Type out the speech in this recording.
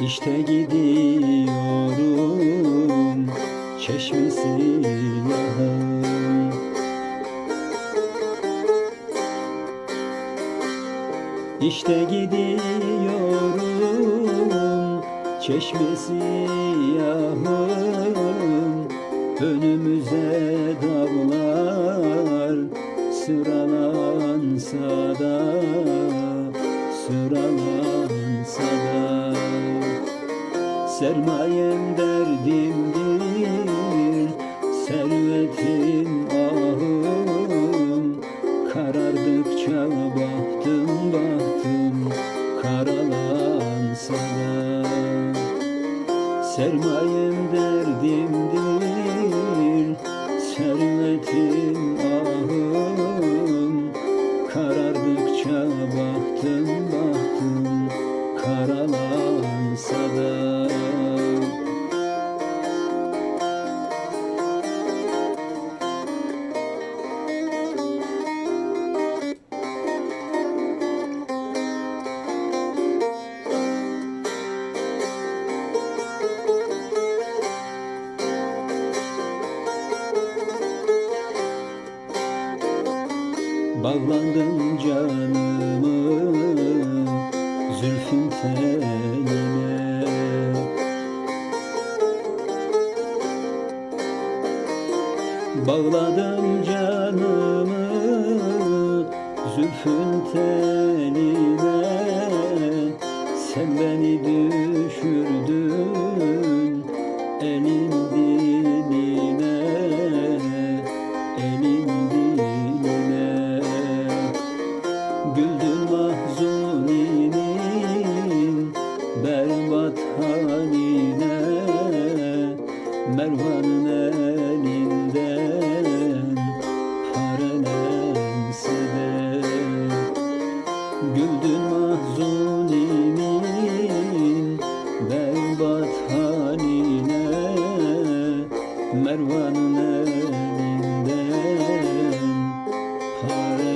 İşte gidiyorum çeşmesi yahım İşte gidiyorum çeşmesi yahım Önümüze dağlar sıralansa da Sıralansa da Sermayem derdimdir Servetim ahım. Karardıkça bahtım bahtım Karalansa da Sermayem derdimdir Servetim ahım. Karardıkça bahtım bahtım Karalansa da Bağlandım canımı zülfün teline Bağladım canımı zülfün teline anlat haline Mervan'ın elinden Parelense de. Güldün mahzunimin Berbat haline Mervan'ın elinden Parelense